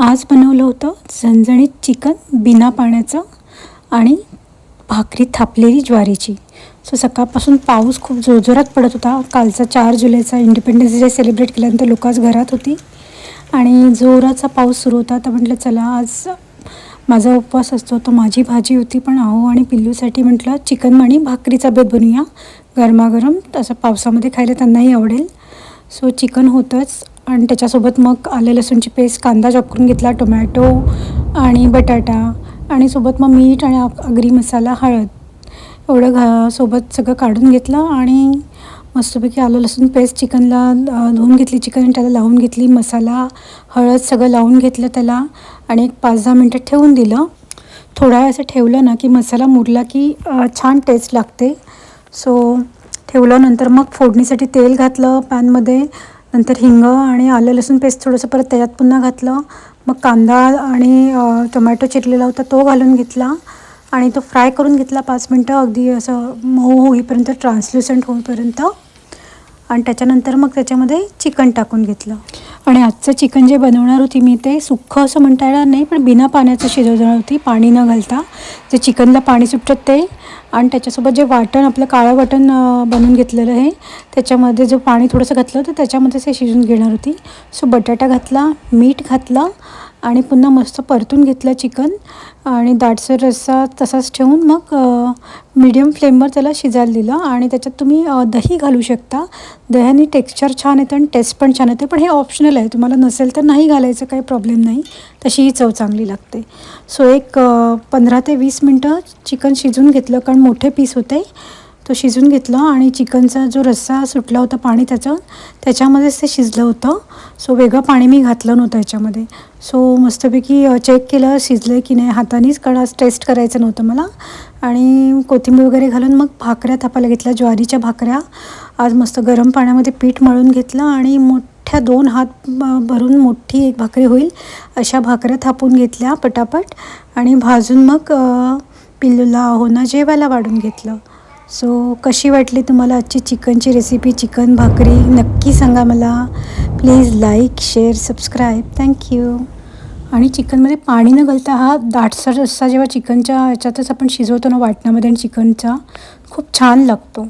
आज बनवलं होतं झणझणीत चिकन बिना पाण्याचं आणि भाकरी थापलेली ज्वारीची. सो सकाळपासून पाऊस खूप जोरजोरात पडत होता. कालचा चार जुलैचा इंडिपेंडन्स डे सेलिब्रेट केल्यानंतर लोक आज घरात होती. आणि जोराचा पाऊस सुरू होता. तर म्हटलं चला आज माझा उपवास असतो. तर माझी भाजी होती पण आहो आणि पिल्लूसाठी म्हटलं चिकन आणि भाकरीचा बेत बनवूया गरमागरम तसं पावसामध्ये खायला त्यांनाही आवडेल. सो चिकन होतंच. आणि त्याच्यासोबत मग आले लसूणची पेस्ट कांदा चॉप करून घेतला टोमॅटो आणि बटाटा आणि सोबत मग मीठ आणि अग्री आगरी मसाला हळद. एवढं घा सोबत सगळं काढून घेतलं आणि मस्तपैकी आलं लसूण पेस्ट चिकनला धुवून घेतली चिकन आणि त्याला लावून घेतली मसाला हळद सगळं लावून घेतलं त्याला आणि एक पाच दहा मिनटं ठेवून दिलं. थोडा वेळ असं ठेवलं ना की मसाला मुरला की छान टेस्ट लागते. सो ठेवल्यानंतर मग फोडणीसाठी तेल घातलं पॅनमध्ये नंतर हिंग आणि आलं लसूण पेस्ट थोडंसं परत त्याच्यात पुन्हा घातलं. मग कांदा आणि टोमॅटो चिरलेला होता तो घालून घेतला. आणि तो फ्राय करून घेतला पाच मिनटं. अगदी असं मऊ होईपर्यंत ट्रान्सल्युसंट होईपर्यंत. आणि त्याच्यानंतर मग त्याच्यामध्ये चिकन टाकून घेतलं. आणि आजचं चिकन जे बनवणार होती मी ते सुखं असं म्हणता येणार नाही पण बिना पाण्याचं शिजवणार होती पाणी न घालता. जे चिकनला पाणी सुटतं ते. आणि त्याच्यासोबत जे वाटण आपलं काळं वाटण बनवून घेतलेलं आहे. त्याच्यामध्ये जो पाणी थोडंसं घातलं तर त्याच्यामध्ये ते शिजून घेणार होती. सो बटाटा घातला मीठ घातलं आणि पुन्हा मस्त परतून घेतलं चिकन आणि दाटसर रस्सा तसाच ठेवून मग मीडियम फ्लेमवर त्याला शिजायला दिलं आणि त्याच्यात तुम्ही दही घालू शकता. दह्याने टेक्स्चर छान येतं आणि टेस्ट पण छान येते. पण हे ऑप्शनल आहे. तुम्हाला नसेल तर नाही घालायचं काही प्रॉब्लेम नाही. तशीही चव चांगली लागते. सो एक पंधरा ते वीस मिनटं चिकन शिजून घेतलं कारण मोठे पीस होते. तो शिजून घेतला आणि चिकनचा जो रस्सा सुटला होता पाणी त्याचं त्याच्यामध्येच ते शिजलं होतं. सो वेगळं पाणी मी घातलं नव्हतं याच्यामध्ये. सो मस्तपैकी चेक केलं शिजलं की नाही हातानेच कडा टेस्ट करायचं नव्हतं मला. आणि कोथिंबीर वगैरे घालून मग भाकऱ्या थापायला घेतल्या ज्वारीच्या भाकऱ्या. आज मस्त गरम पाण्यामध्ये पीठ मळून घेतलं आणि मोठ्या दोन हात भरून मोठी एक भाकरी होईल अशा भाकऱ्या थापून घेतल्या पटापट. आणि भाजून मग पिल्लूला होना जेवायला वाढून घेतलं. सो कशी वाटली तुम्हाला आजची चिकनची रेसिपी चिकन भाकरी? नक्की सांगा मला. Please like share subscribe thank you आणि चिकनमध्ये पाणी न घालता हा दाटसर रस्सा जेव्हा चिकनच्या ह्याच्यातच आपण शिजवतो ना वाटणामध्ये आणि चिकनचा खूप छान लागतो.